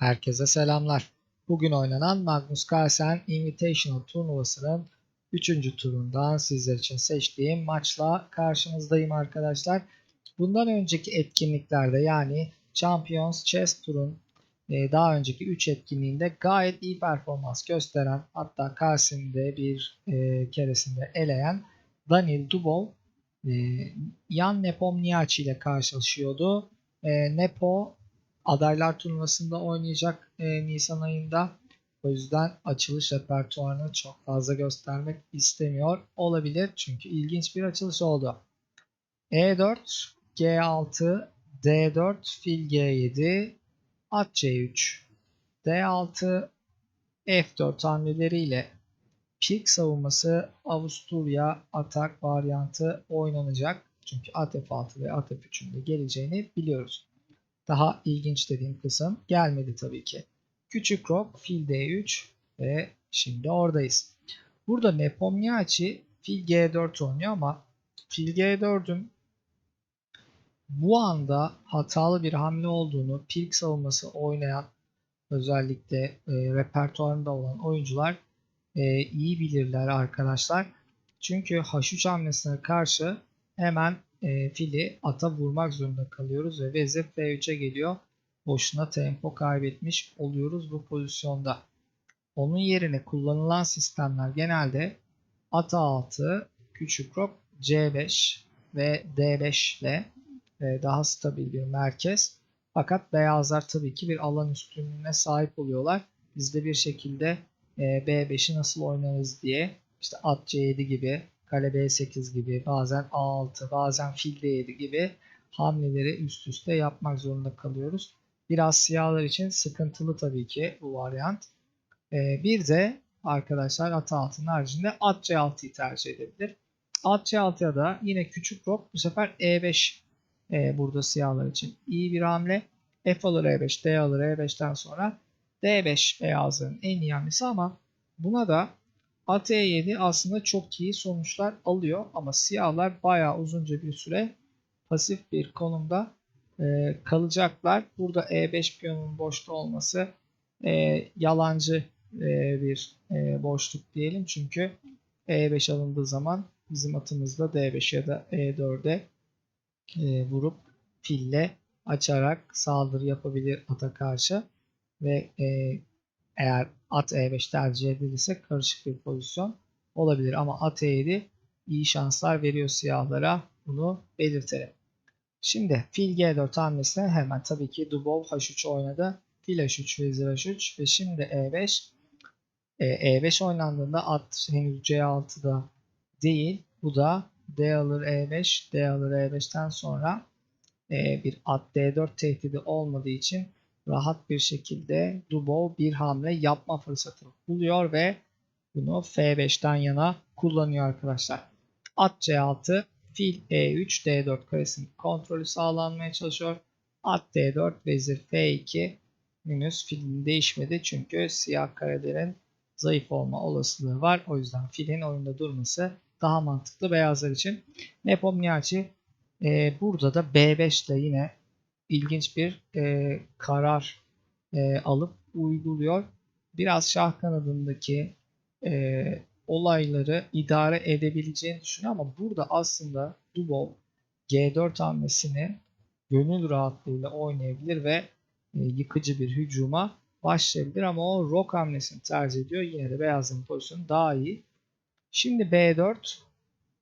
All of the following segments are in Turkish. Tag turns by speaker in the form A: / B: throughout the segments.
A: Herkese selamlar. Bugün oynanan Magnus Carlsen Invitational turnuvasının 3. turundan sizler için seçtiğim maçla karşınızdayım arkadaşlar. Bundan önceki etkinliklerde yani Champions Chess Tour'un e, daha önceki 3 etkinliğinde gayet iyi performans gösteren hatta Carlsen'i de bir e, keresinde eleyen Daniel Dubov e, Jan Nepomniachtchi ile karşılaşıyordu. E, Nepo adaylar turnuvasında oynayacak e, Nisan ayında. O yüzden açılış repertuarını çok fazla göstermek istemiyor olabilir. Çünkü ilginç bir açılış oldu. E4, G6, D4, fil G7, at C3, D6, F4 hamleleriyle pik savunması Avusturya atak varyantı oynanacak. Çünkü at F6 ve at F3'ün de geleceğini biliyoruz. Daha ilginç dediğim kısım gelmedi tabii ki. Küçük rok fil D3 ve şimdi oradayız. Burada Nepomniachtchi fil G4 oynuyor ama fil G4'ün bu anda hatalı bir hamle olduğunu pilk savunması oynayan özellikle e, repertuarında olan oyuncular e, iyi bilirler arkadaşlar. Çünkü H3 hamlesine karşı hemen e, fili ata vurmak zorunda kalıyoruz ve vezir F3'e geliyor. Boşuna tempo kaybetmiş oluyoruz bu pozisyonda. Onun yerine kullanılan sistemler genelde at A6, küçük rok C5 ve D5 ile e, daha stabil bir merkez. Fakat beyazlar tabii ki bir alan üstünlüğüne sahip oluyorlar. Biz de bir şekilde e, B5'i nasıl oynarız diye işte at C7 gibi kale B8 gibi bazen A6 bazen fil D7 gibi hamleleri üst üste yapmak zorunda kalıyoruz. Biraz siyahlar için sıkıntılı tabii ki bu varyant. Ee, bir de arkadaşlar at altının haricinde at C6'yı tercih edebilir. At C6'ya da yine küçük rok bu sefer E5 e, burada siyahlar için iyi bir hamle. F alır E5, D alır E5'ten sonra D5 beyazların en iyi hamlesi ama buna da At E7 aslında çok iyi sonuçlar alıyor ama siyahlar bayağı uzunca bir süre pasif bir konumda e, kalacaklar. Burada E5 piyonunun boşta olması e, yalancı e, bir e, boşluk diyelim. Çünkü E5 alındığı zaman bizim atımızda D5 ya da E4'e e, vurup fille açarak saldırı yapabilir ata karşı ve e, eğer at E5 tercih edilirse karışık bir pozisyon olabilir. Ama at E7 iyi şanslar veriyor siyahlara. Bunu belirtelim. Şimdi fil G4 hamlesine hemen tabii ki Dubov H3 oynadı. Fil H3 vezir H3 ve şimdi E5 e, E5 oynandığında at henüz C6'da değil. Bu da D alır E5 D alır E5'ten sonra e, bir at D4 tehdidi olmadığı için rahat bir şekilde Dubov bir hamle yapma fırsatı buluyor ve bunu F5'ten yana kullanıyor arkadaşlar. At C6, fil E3, D4 karesinin kontrolü sağlanmaya çalışıyor. At D4, vezir F2 henüz filin değişmedi çünkü siyah karelerin zayıf olma olasılığı var. O yüzden filin oyunda durması daha mantıklı beyazlar için. Nepomniachtchi e, burada da B5 ile yine ilginç bir e, karar e, alıp uyguluyor. Biraz şah kanadındaki e, olayları idare edebileceğini düşünüyor ama burada aslında Dubov G4 hamlesini gönül rahatlığıyla oynayabilir ve e, yıkıcı bir hücuma başlayabilir ama o rock hamlesini tercih ediyor. Yine de beyazın pozisyonu daha iyi. Şimdi B4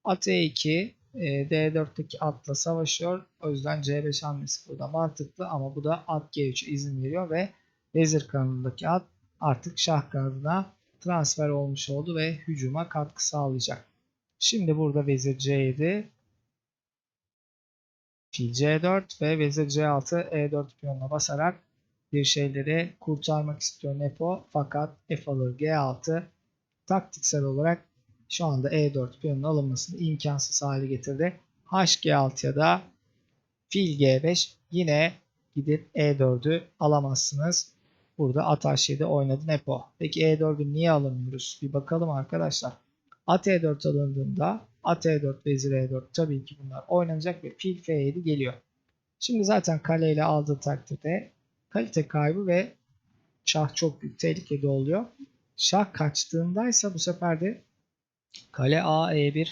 A: at E2 e, D4'teki atla savaşıyor. O yüzden C5 hamlesi burada mantıklı ama bu da at G3'e izin veriyor ve vezir kanadındaki at artık şah kanadına transfer olmuş oldu ve hücuma katkı sağlayacak. Şimdi burada vezir C7 fil C4 ve vezir C6 E4 piyonuna basarak bir şeyleri kurtarmak istiyor Nepo fakat F alır G6 taktiksel olarak şu anda E4 piyonun alınmasını imkansız hale getirdi. HG6'ya da fil G5 yine gidip E4'ü alamazsınız. Burada at H7 oynadı Nepo. Peki E4'ü niye alamıyoruz? Bir bakalım arkadaşlar. At E4 alındığında at E4 vezir E4 tabii ki bunlar oynanacak ve fil F7 geliyor. Şimdi zaten kaleyle aldığı takdirde kalite kaybı ve şah çok büyük tehlikede oluyor. Şah kaçtığındaysa bu sefer de kale A E1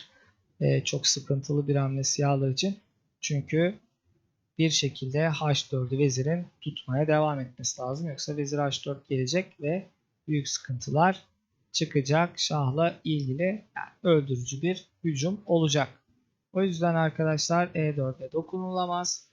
A: e, çok sıkıntılı bir hamle siyahlar için. Çünkü bir şekilde H4'ü vezirin tutmaya devam etmesi lazım. Yoksa vezir H4 gelecek ve büyük sıkıntılar çıkacak. Şahla ilgili yani öldürücü bir hücum olacak. O yüzden arkadaşlar E4'e dokunulamaz.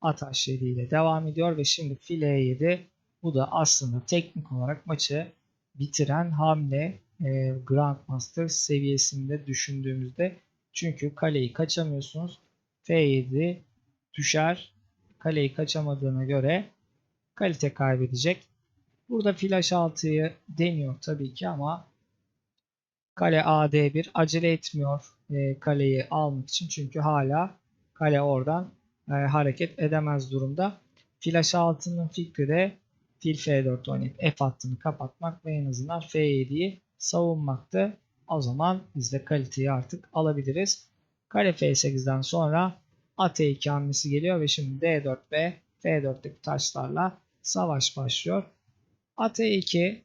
A: At H7 ile devam ediyor ve şimdi fil E7 bu da aslında teknik olarak maçı bitiren hamle e, Grandmaster seviyesinde düşündüğümüzde çünkü kaleyi kaçamıyorsunuz. F7 düşer. Kaleyi kaçamadığına göre kalite kaybedecek. Burada fil H6'yı deniyor tabii ki ama kale AD1 acele etmiyor e, kaleyi almak için. Çünkü hala kale oradan e, hareket edemez durumda. Fil H6'nın fikri de fil F4 oynayıp F hattını kapatmak ve en azından F7'yi savunmaktı. O zaman biz de kaliteyi artık alabiliriz. Kale F8'den sonra at E2 hamlesi geliyor ve şimdi D4 ve F4'teki taşlarla savaş başlıyor. At E2,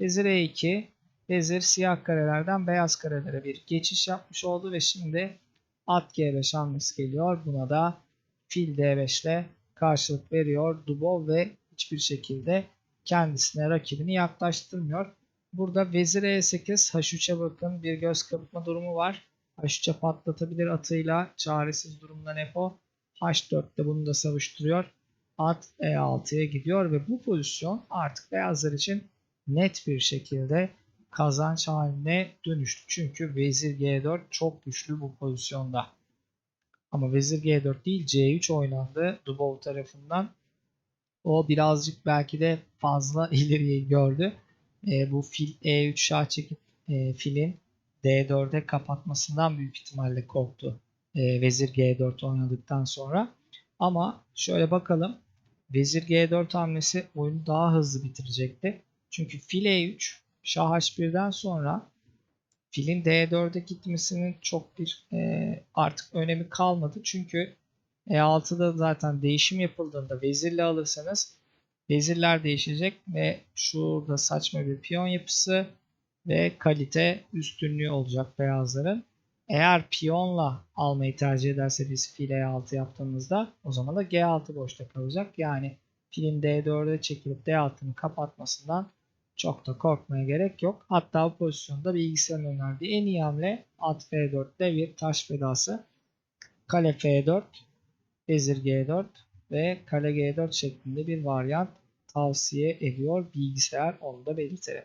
A: vezir E2, vezir siyah karelerden beyaz karelere bir geçiş yapmış oldu ve şimdi at G5 hamlesi geliyor. Buna da fil D5 ile karşılık veriyor Dubov ve hiçbir şekilde kendisine rakibini yaklaştırmıyor. Burada vezir E8, H3'e bakın bir göz kırpma durumu var. H3'e patlatabilir atıyla çaresiz durumda Nepo. H4'te bunu da savuşturuyor. At E6'ya gidiyor ve bu pozisyon artık beyazlar için net bir şekilde kazanç haline dönüştü. Çünkü vezir G4 çok güçlü bu pozisyonda. Ama vezir G4 değil C3 oynandı Dubov tarafından. O birazcık belki de fazla ileriye gördü. E, bu fil E3 şah çekip e, filin D4'e kapatmasından büyük ihtimalle korktu. E, vezir G4 oynadıktan sonra. Ama şöyle bakalım. Vezir G4 hamlesi oyunu daha hızlı bitirecekti. Çünkü fil E3 şah H1'den sonra filin D4'e gitmesinin çok bir e, artık önemi kalmadı. Çünkü E6'da zaten değişim yapıldığında vezirle alırsanız vezirler değişecek ve şurada saçma bir piyon yapısı ve kalite üstünlüğü olacak beyazların. Eğer piyonla almayı tercih ederse biz fil E6 yaptığımızda o zaman da G6 boşta kalacak. Yani filin D4'e çekilip D6'nın kapatmasından çok da korkmaya gerek yok. Hatta bu pozisyonda bilgisayarın önerdiği en iyi hamle at F4'te bir taş fedası. Kale F4, vezir G4 ve kale G4 şeklinde bir varyant tavsiye ediyor bilgisayar onu da belirtelim.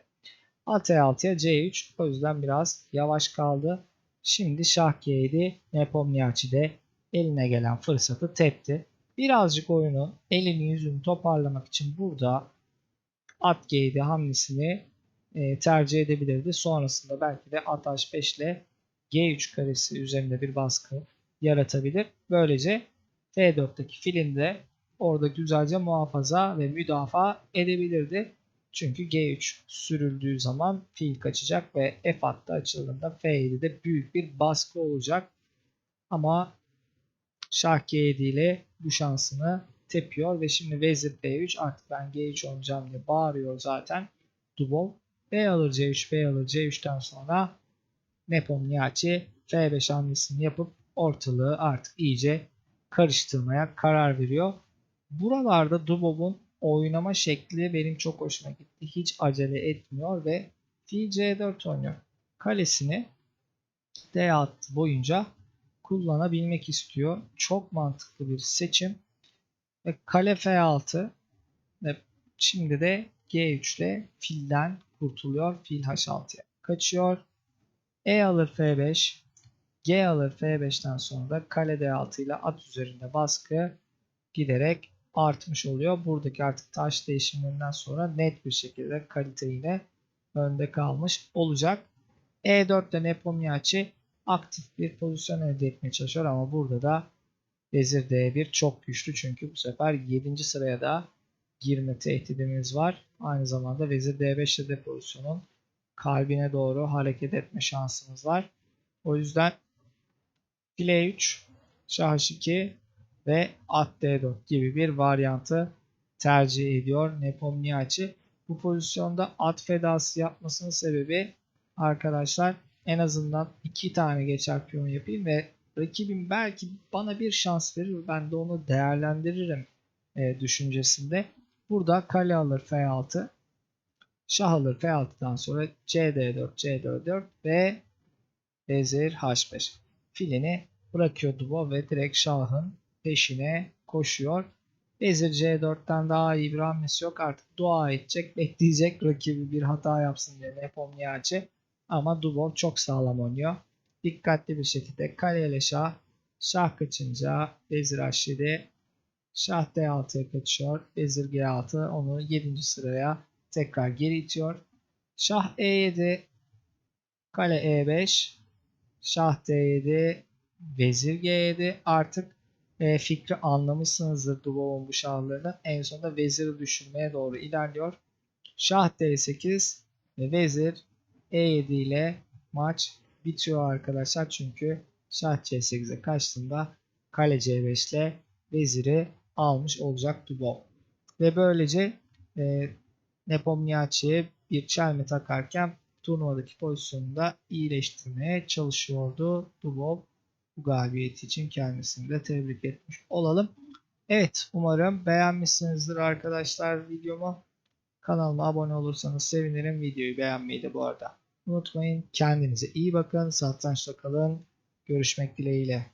A: At E6'ya C3 o yüzden biraz yavaş kaldı. Şimdi şah G7 Nepomniachtchi de eline gelen fırsatı tepti. Birazcık oyunu elini yüzünü toparlamak için burada at G7 hamlesini e, tercih edebilirdi. Sonrasında belki de at H5 ile G3 karesi üzerinde bir baskı yaratabilir. Böylece F4'teki filin de orada güzelce muhafaza ve müdafaa edebilirdi. Çünkü G3 sürüldüğü zaman fil kaçacak ve F hattı açıldığında F7'de büyük bir baskı olacak. Ama şah G7 ile bu şansını tepiyor ve şimdi vezir B3 artık ben G3 oynayacağım diye bağırıyor zaten Dubov. B alır C3, B alır C3'ten sonra Nepomniachtchi F5 hamlesini yapıp ortalığı artık iyice karıştırmaya karar veriyor. Buralarda Dubov'un oynama şekli benim çok hoşuma gitti. Hiç acele etmiyor ve fil C4 oynuyor. Kalesini D6 boyunca kullanabilmek istiyor. Çok mantıklı bir seçim. Ve kale F6 ve şimdi de G3 ile filden kurtuluyor. Fil H6'ya kaçıyor. E alır F5. G alır F5'ten sonra kale D6 ile at üzerinde baskı giderek artmış oluyor. Buradaki artık taş değişimlerinden sonra net bir şekilde kalite yine önde kalmış olacak. E4'te Nepomniachtchi aktif bir pozisyon elde etmeye çalışıyor ama burada da Vezir D1 çok güçlü çünkü bu sefer 7. sıraya da girme tehdidimiz var. Aynı zamanda Vezir D5'te de pozisyonun kalbine doğru hareket etme şansımız var. O yüzden file 3, şah 2 ve at D4 gibi bir varyantı tercih ediyor Nepomniachtchi. bu pozisyonda at fedası yapmasının sebebi arkadaşlar en azından iki tane geçer piyon yapayım ve rakibim belki bana bir şans verir ben de onu değerlendiririm e, düşüncesinde. Burada kale alır F6 Şah alır F6'dan sonra CD4, CD4 ve Vezir H5. Filini bırakıyor Dubo ve direkt Şah'ın peşine koşuyor. Vezir C4'ten daha iyi bir hamlesi yok. Artık dua edecek, bekleyecek rakibi bir hata yapsın diye Nepomniachtchi. Ama Dubov çok sağlam oynuyor. Dikkatli bir şekilde kale ile Şah. Şah kaçınca Vezir H7. Şah D6'ya kaçıyor. Vezir G6 onu 7. sıraya tekrar geri itiyor. Şah E7, kale E5, Şah D7, Vezir G7. Artık e, fikri anlamışsınızdır Dubov'un bu şahlarını. En sonunda veziri düşürmeye doğru ilerliyor. Şah D8 ve vezir E7 ile maç bitiyor arkadaşlar. Çünkü Şah C8'e kaçtığında kale C5 ile veziri almış olacak Dubov. Ve böylece e, Nepomniachtchi'ye bir çelme takarken turnuvadaki pozisyonunu da iyileştirmeye çalışıyordu Dubov. Bu galibiyeti için kendisini de tebrik etmiş olalım. Evet umarım beğenmişsinizdir arkadaşlar videomu. Kanalıma abone olursanız sevinirim. Videoyu beğenmeyi de bu arada unutmayın. Kendinize iyi bakın. Satrançta kalın. Görüşmek dileğiyle.